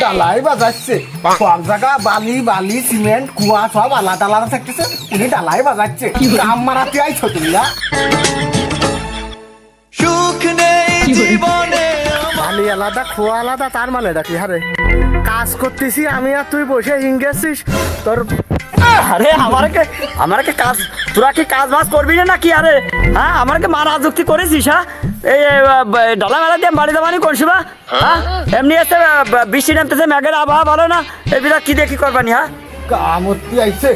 ডালাই বাজাচ্ছে। সব জায়গা বালি বালি সিমেন্ট কুয়া সব আলাদা আলাদা থাকতেছে। উনি ডালাই বাজাচ্ছে। কাম মারাতে আইছো তুমি না সুখ নেই জীবনে বালি আলাদা খোয়া আলাদা তার মানে নাকি হারে কাজ করতেছি আমি আর তুই বসে হিঙ্গেছিস তোর আরে আমারকে আমারকে কাজ তোরা কি কাজ বাজ করবি না নাকি? আরে হ্যাঁ আমারকে মারা যুক্তি করেছিস হ্যাঁ? এই ব- মেলা দিয়ে বাড়ি দেবানি করছি বা? হ্যাঁ। এমনি এসে ব- বৃষ্টি নামতেছে মেঘের আবহাওয়া ভালো না? বিরা কি কি করবানি হ্যাঁ? কামতি আইছে।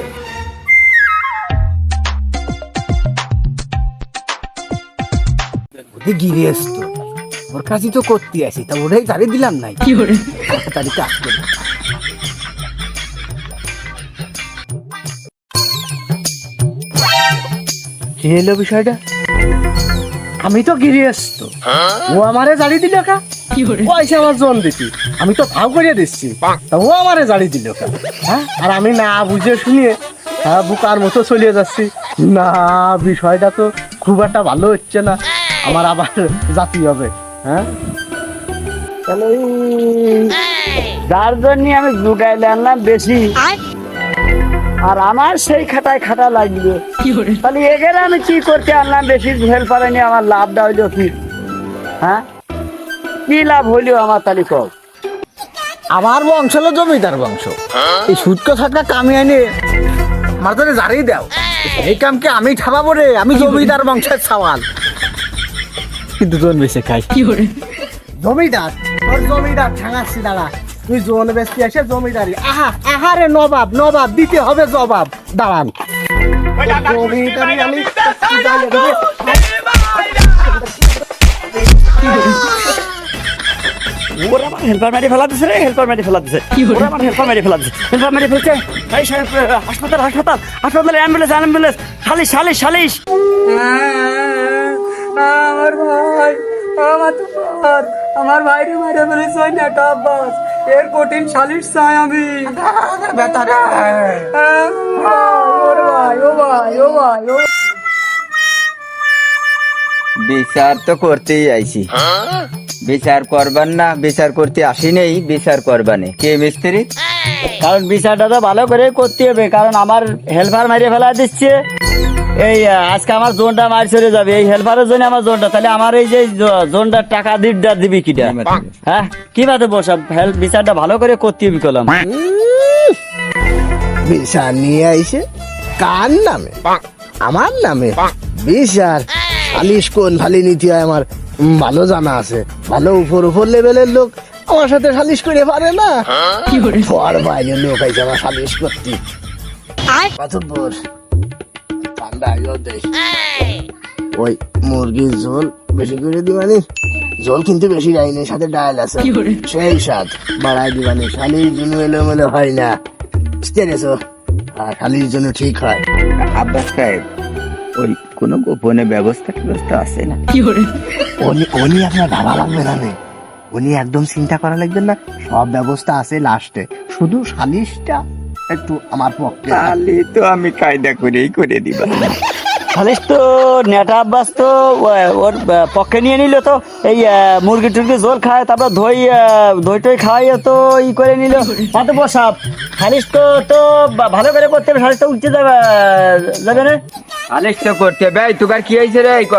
গিরে আসতো ওর কাছে তো করতে আসি তা ওটাই তাড়ি দিলাম নাই। কি করে? তাড়ি কাজ কি হলো বিষয়টা? আমি তো গিরে আসতো ও আমারে জাড়ি দিল কা? পয়সা আমার জন দিতি আমি তো ভাও করিয়ে দিচ্ছি। তা ও আমারে জাড়ি দিল কা? হ্যাঁ? আর আমি না বুঝে শুনিয়ে হ্যাঁ বুকার মতো চলিয়ে যাচ্ছি। না বিষয়টা তো খুব একটা ভালো হচ্ছে না। আমার আবার জাতি হবে। হ্যাঁ? যার জন্য আমি জুটাইলে আনলাম বেশি। আর আমার সেই খাটায় খাটা লাগবে তাহলে এগেলে আমি কি করতে আনলাম? বেশি হেল্পার নিয়ে আমার লাভটা হইল কি? হ্যাঁ? কি লাভ হইল আমার তাহলে আমার বংশ হলো জমিদার বংশ। এই সুদকে থাকা কামি আনে আমার তো জারি দাও। এই কামকে আমি ঠাপাবো রে আমি জমিদার বংশের সওয়াল। কিন্তু জন বেশি খাই জমিদার জমিদার ঠাঙাচ্ছি দাঁড়া। তুই জোন বেশি আসে জমিদারি। আহা আহারে নবাব নবাব দিতে হবে জবাব। দাঁড়ান। জমিদারি আমি ওরা আমার হেল্পার মেরে ফেলা দিছে রে হেল্পার মেরে ফেলা দিছে ওরা আমার হেল্পার মেরে ফেলা দিছে হেল্পার মেরে ফেলছে? এই সাহেব, হাসপাতাল হাসপাতাল হাসপাতালে অ্যাম্বুলেন্স অ্যাম্বুলেন্স সালিশ সালিশ সালিশ। আমার ভাই আমার তো ভাই, আমার ভাইরে মারে ফেলেছে ওই নেটা আব্বাস। এর কঠিন সালিশ চাই আমি। বেতারে বিচার তো করতেই আইছি। বিচার করবার না বিচার করতে আসি নেই বিচার করবানে। কে মিস্ত্রি? কারণ বিচারটা তো ভালো করে করতে হবে কারণ আমার হেল্পার মারিয়ে ফেলা দিচ্ছে। এই আজকে আমার জোনটা মার চলে যাবে। এই হেল্পারের জন্য আমার জোনটা। তাহলে আমার এই যে জ- জোনটার টাকা দিডা দিবি কিটা হ্যাঁ? কি বাদে বসব হেল্প বিচারটা ভালো করে করতে হবে কলাম। বিচার নিয়ে আইছে। কার নামে? আমার নামে? বিচার। সালিশ কোন ভালি নীতি হয় আমার? ভালো জানা আছে। ভালো উপর উপর লেভেলের লোক। আমার সাথে সালিশ করে পারে না। কি করে? লোক আইছে আমার সালিশ করতে। পাথর ওই মুরগির ঝোল বেশি করে দিবানি? ঝোল কিন্তু বেশি যায়নি সাথে ডাল আছে। সেই স্বাদ বাড়াই দিবানি। শালির জন্য এলোমেলো হয় না। বুঝতে পেরেছ? আর শালির জন্য ঠিক হয়। আব্বাস সাহেব ওই কোনো গোপনে ব্যবস্থা ব্যবস্থা আছে না? উনি উনি আপনার ভাবা লাগবে না উনি একদম চিন্তা করা লাগবে না সব ব্যবস্থা আছে লাস্টে। শুধু সালিশটা একটু আমার পক্ষে তাহলে তো আমি কায়দা করেই করে দিবা। সালিশ তো নেটা আব্বাস তো ওর পক্ষে নিয়ে নিল তো। এই মুরগি টুরগি জোর খায় তারপর আহ, দই টই খাওয়াইয়ে তো ই করে নিল। মাত্র বসাব সালিশ তো তো ভালো করে করতে হবে সালিশ তো উঠতে যাবে যাবে না? সালিশ তো করতে হবে। তোকার কি হয়েছে রে? ক।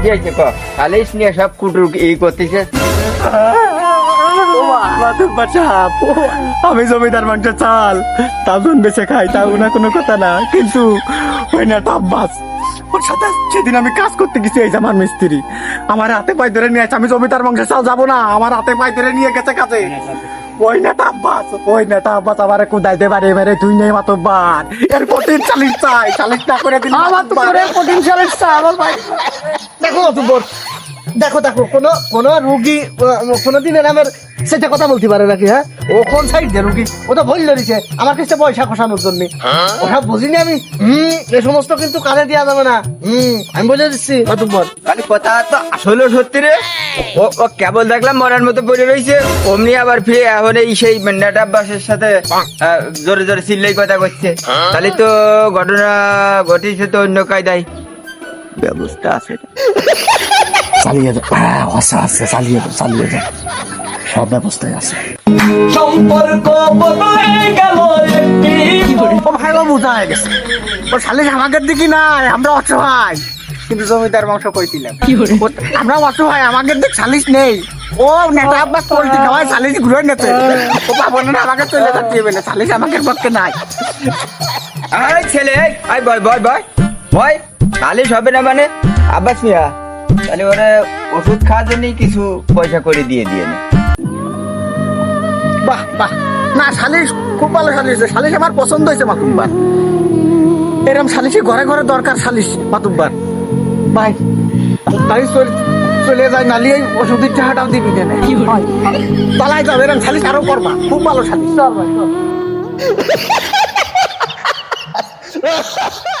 কি হয়েছে ক? সালিশ নিয়ে সব কুটুর এই করতেছে। আমি জমিদার মাংস চাল। তাজন বেঁচে খাই তাও না কোনো কথা না। কিন্তু ওই না আব্বাস ওর সাথে সেদিন আমি কাজ করতে গেছি এই আমার মিস্ত্রি। আমার হাতে পায়ে ধরে নিয়ে আমি জমিদার মাংস চাল যাব না। আমার হাতে পায়ে ধরে নিয়ে গেছে কাছে ওই নেতা আব্বাস ওই নেতা আব্বাস আমার কুদাইতে পারে এবারে তুই নেই মাতব্বার। এর কঠিন চালিশ চাই চালিশ না করে দিলি আমার তো কঠিন চালিশ চাই আমার ভাই। দেখো অতুবর দেখো দেখো কোন কোন রুগী কোনো দিন আমার সেটা কথা বলতে পারে নাকি হ্যাঁ? ও কোন সাইড দিয়ে রুগী? ও তো ভুল ধরেছে আমার কাছে পয়সা খসানোর জন্য। ওটা বুঝিনি আমি। হম এ সমস্ত কিন্তু কানে দেওয়া যাবে না। হম আমি বলে দিচ্ছি। অতুবর খালি কথা তো আসলে সত্যি রে। ও ও কেবল দেখলাম মরার মতো পড়ে রয়েছে। অমনি আবার ফিরে এখন এই সেই নেটা বাসের সাথে জোরে জোরে চিল্লাই কথা করছে তাহলে তো ঘটনা ঘটেছে তো অন্য কায়দায়। ব্যবস্থা আছে। চালিয়ে যাও হ্যাঁ চালিয়ে যাও চালিয়ে যাও সব ব্যবস্থায় আছে। সম্পর্ক বদলে গেল একটি ও ভাই ও বোঝা গেছে। ও শালিশ আমাদের দিকে নাই আমরা অসহায়। কিন্তু জমিদার বংশ কইছিলাম ও- আমরা অসহায় আমাদের দিক শালিশ নেই। ও নেতা আব্বাস পোল্ট্রি খাওয়ায় শালিশ ঘুরে নেতে। ও পাবো না আমাকে চলে যাচ্ছে এবেলে শালিশ আমাদের পক্ষে নাই। আই ছেলে এই, আই বয় বয় বয়। বয় তাহলে হবে না মানে? আব্বাস মিয়া তাহলে ওরা ওষুধ খাওয়ার জন্যই কিছু পয়সা করে দিয়ে দিয়ে নে। বাহ বাহ। না শালিশ খুব ভালো শালিশ শালিশ আমার পছন্দ হয়েছে মাতুব্বার। এরকম শালিশি ঘরে ঘরে দরকার শালিশ মাতুব্বার। ভাই তাই চলে- চলে যায় নালি এই ওষুধের টাকাটাও দিবি কেন? তলায় যাবে এরকম শালিশ আরও করবা। খুব ভালো শালিশ চল ভাই চল।